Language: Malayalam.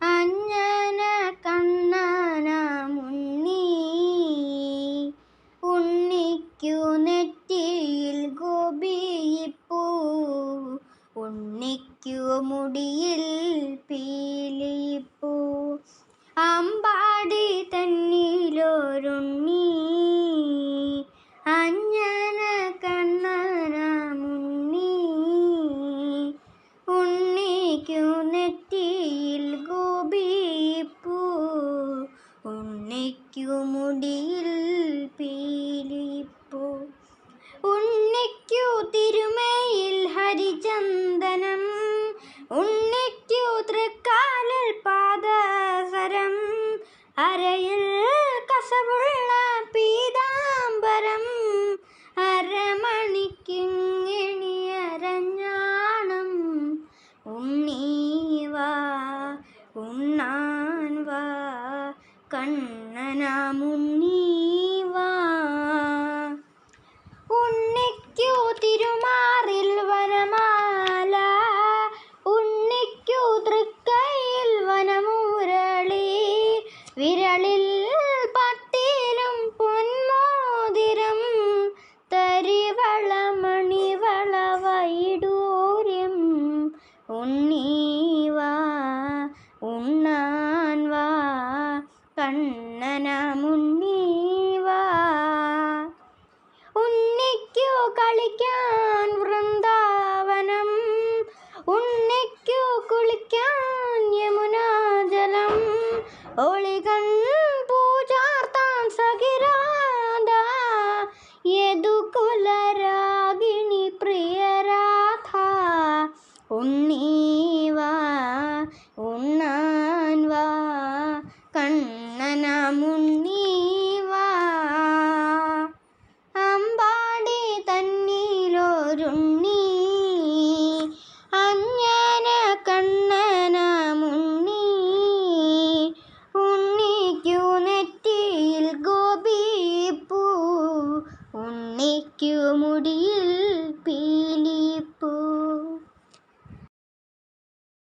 അഞ്ജന കണ്ണന മുണ്ണി ഉണ്ണിക്കു നെറ്റിയിൽ ഗോപിയിപ്പൂ. ഉണ്ണിക്കു മുടിയിൽ പീലിപ്പൂ. അമ്പാടി തന്നിലൊരുണ്ണി. നെറ്റിയിൽ ഗോപിപ്പൂ ഉണ്ണിക്കു മുടിയിൽ പീലിപ്പൂ. ഉണ്ണിക്കു തിരുമയിൽ ഹരിചന്ദനം ഉണ്ണിക്കു തൃക്കാലിൽ പാദസരം അരയിൽ കസവുള്ള പീതാംബരം കണ്ണന തന്നിലൊരുണ്ണി